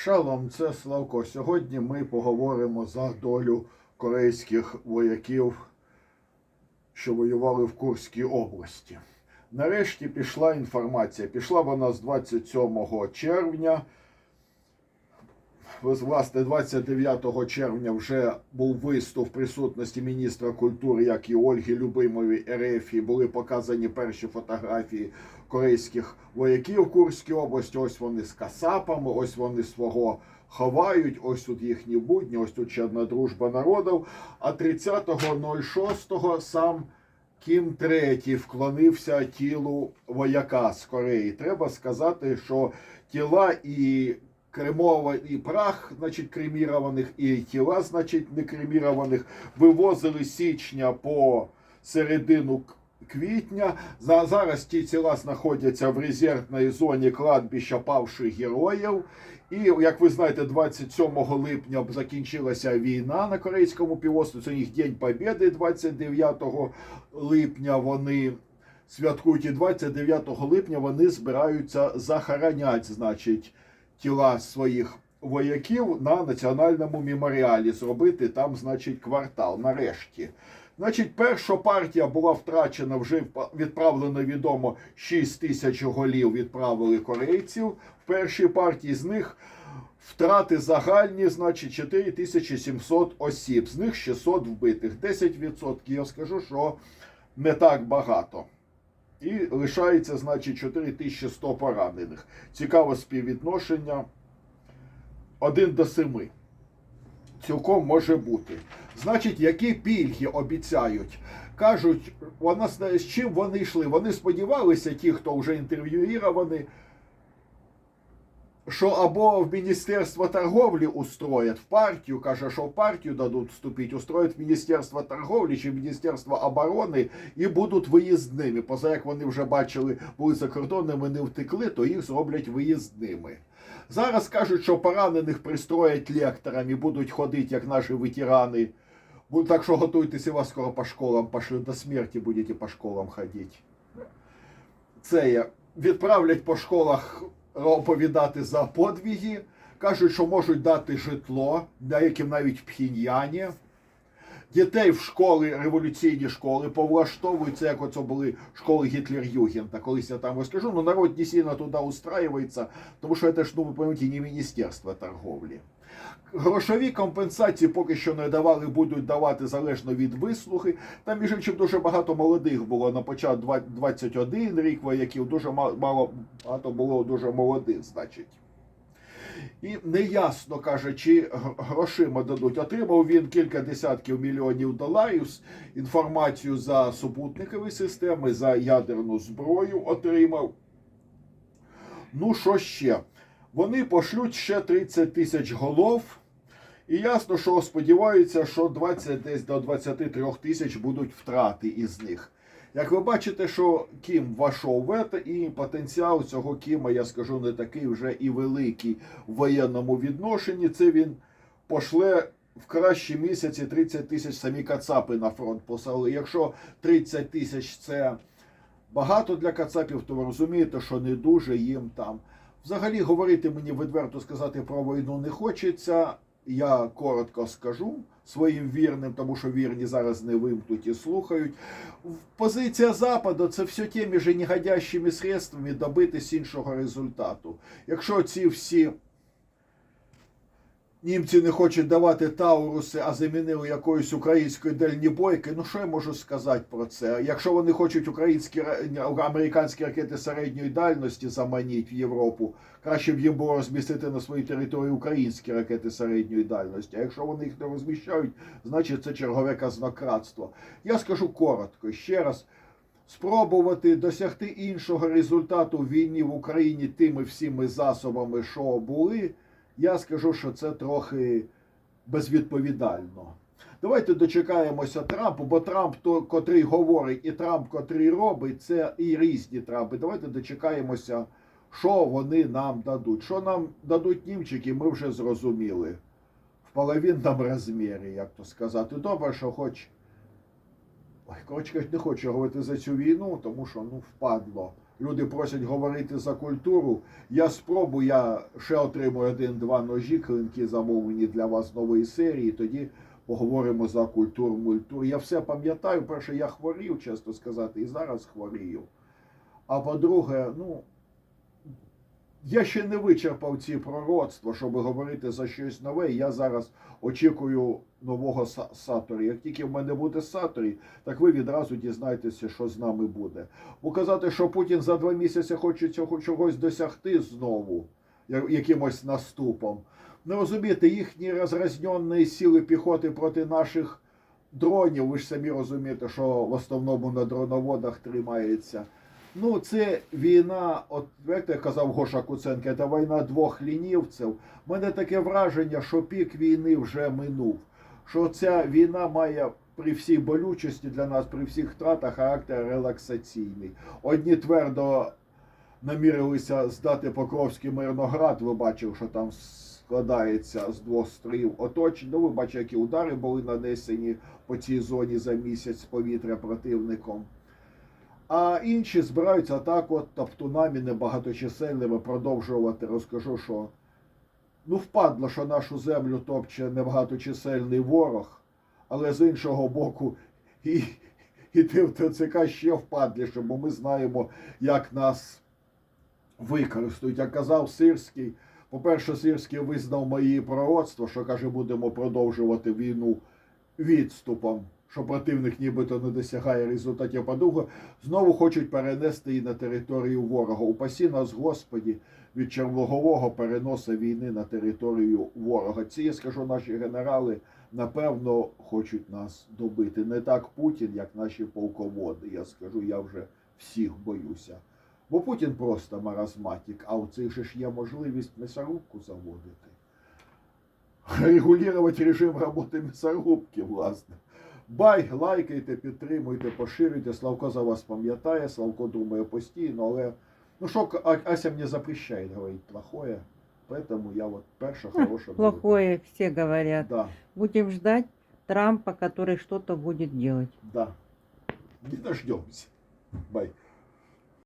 Шалом, це Славко. Сьогодні ми поговоримо за долю корейських вояків, що воювали в Курській області. Нарешті пішла інформація. Пішла вона з 27 червня. Власне, 29 червня вже був виступ в присутності міністра культури, як і Ольги Любимової РФ. Були показані перші фотографії корейських вояків Курській області. Ось вони з касапами, ось вони свого ховають. Ось тут їхні будні, ось тут ще одна дружба народів. А 30.06 сам Кім третій вклонився тілу вояка з Кореї. Треба сказати, що тіла і кремова, і прах, значить, кремірованих, і тіла, значить, не кремірованих, вивозили січня по середину квітня. Зараз ті тіла знаходяться в резервній зоні кладбища павших героїв. І як ви знаєте, 27 липня закінчилася війна на Корейському півострові. Це їх День Побєди 29 липня. Вони святкують і 29 липня вони збираються захоронять, значить, тіла своїх вояків на національному меморіалі. Зробити там, значить, квартал. Нарешті. Значить, перша партія була втрачена, вже відправлено відомо 6 тисяч голів відправили корейців. В першій партії з них втрати загальні, значить, 4700 осіб, з них 600 вбитих. 10%. Я скажу, що не так багато. І лишається, значить, 4100 поранених. Цікаве співвідношення 1 до 7. Цілком може бути. Значить, які пільги обіцяють? Кажуть, вона з чим вони йшли. Вони сподівалися, ті, хто вже інтерв'юїровані, що або в Міністерство торговлі устроять в партію, каже, що в партію дадуть вступити, устроять в Міністерство торговлі чи Міністерство оборони і будуть виїзними. Поза як вони вже бачили, були за кордонами, не втекли, то їх зроблять виїзними. Зараз кажуть, що поранених пристроять лекторами, будуть ходити, як наші ветерани. Так що готуйтеся, вас скоро по школам пошлють до смерті, будете по школам ходити. Це є. Відправлять по школах оповідати за подвіги. Кажуть, що можуть дати житло, деяким навіть в. Дітей в школи, революційні школи повлаштовуються, як оце були школи Гітлер-Югента. Колись я там розкажу, ну народ не сильно туди устраюється, тому що це ж, ну, ви розумієте, не Міністерство торговлі. Грошові компенсації поки що не давали, будуть давати залежно від вислуги. Там, між іншим, дуже багато молодих було на початку два- 21 рік вояків, дуже ма- мало багато було дуже молодих, значить. І неясно каже, чи грошима дадуть. Отримав він кілька десятків мільйонів доларів інформацію за супутникові системи, за ядерну зброю отримав. Ну, що ще? Вони пошлють ще 30 тисяч голов. І ясно, що сподіваються, що 20 десь до 23 тисяч будуть втрати із них. Як ви бачите, що Кім вошов в і потенціал цього Кіма, я скажу, не такий вже і великий в воєнному відношенні. Це він пошле в кращі місяці 30 тисяч самі кацапи на фронт послали. Якщо 30 тисяч це багато для кацапів, то ви розумієте, що не дуже їм там. Взагалі говорити мені відверто сказати про війну не хочеться. Я коротко скажу своїм вірним, тому що вірні зараз не вимкнуть і слухають. Позиція Западу це все тими же негодящими средствами добитись іншого результату. Якщо ці всі німці не хочуть давати Тауруси, а замінили якоюсь українською дальнібойки, ну що я можу сказати про це? Якщо вони хочуть українські ра- американські ракети середньої дальності заманити в Європу, краще б їм було розмістити на своїй території українські ракети середньої дальності. А якщо вони їх не розміщають, значить це чергове казнократство. Я скажу коротко ще раз. Спробувати досягти іншого результату війні в Україні тими всіми засобами, що були, я скажу, що це трохи безвідповідально. Давайте дочекаємося Трампу, бо Трамп, то, котрий говорить, і Трамп, котрий робить, це і різні Трампи. Давайте дочекаємося, що вони нам дадуть. Що нам дадуть німчики, ми вже зрозуміли. В половинному розмірі, як то сказати. Добре, що хоч. Ой, коротше, не хочу говорити за цю війну, тому що ну впадло люди просять говорити за культуру. Я спробую, я ще отримую один-два ножі, клинки замовлені для вас нової серії. Тоді поговоримо за культуру, мультур. Я все пам'ятаю. Перше, я хворів, чесно сказати, і зараз хворію. А по-друге, ну. Я ще не вичерпав ці пророцтва, щоб говорити за щось нове. Я зараз очікую нового Са- Саторі. Як тільки в мене буде Саторі, так ви відразу дізнаєтеся, що з нами буде. Бо казати, що Путін за два місяці хоче цього чогось досягти знову, якимось наступом. Не розумієте, їхні розразнені сили піхоти проти наших дронів. Ви ж самі розумієте, що в основному на дроноводах тримається. Ну, це війна, от як я казав Гоша Куценко, це війна двох лінівців. У мене таке враження, що пік війни вже минув. Що ця війна має при всій болючості для нас, при всіх втратах характер релаксаційний. Одні твердо намірилися здати Покровський Мирноград. Ви бачили, що там складається з двох стрілів оточень. Ну, ви бачите, які удари були нанесені по цій зоні за місяць повітря противником. А інші збираються так, от топтунами небагаточисельними продовжувати. Розкажу, що ну впадло, що нашу землю топче небагаточисельний ворог, але з іншого боку, і, іти в ТЦК ще впадліше, бо ми знаємо, як нас використають. Як казав Сирський, по-перше, Сирський визнав мої пророцтва, що каже, будемо продовжувати війну відступом, що противник нібито не досягає результатів. По-друге, знову хочуть перенести її на територію ворога. Упасі нас, Господі, від червогового переносу війни на територію ворога. Ці, я скажу, наші генерали напевно хочуть нас добити. Не так Путін, як наші полководи. Я скажу, я вже всіх боюся. Бо Путін просто маразматик, а у цих же ж є можливість м'ясорубку заводити. Регулювати режим роботи м'ясорубки, власне. Бай, лайкайте, підтримуйте, поширюйте. Славко за вас пам'ятає, Славко думає постійно, але ну що, А- Ася мені запрещає говорити плохое, поэтому я вот перша хороша. буду. Плохое все говорят. Да, Будем ждать Трампа, который что-то будет делать. да. Не дождемся. Бай.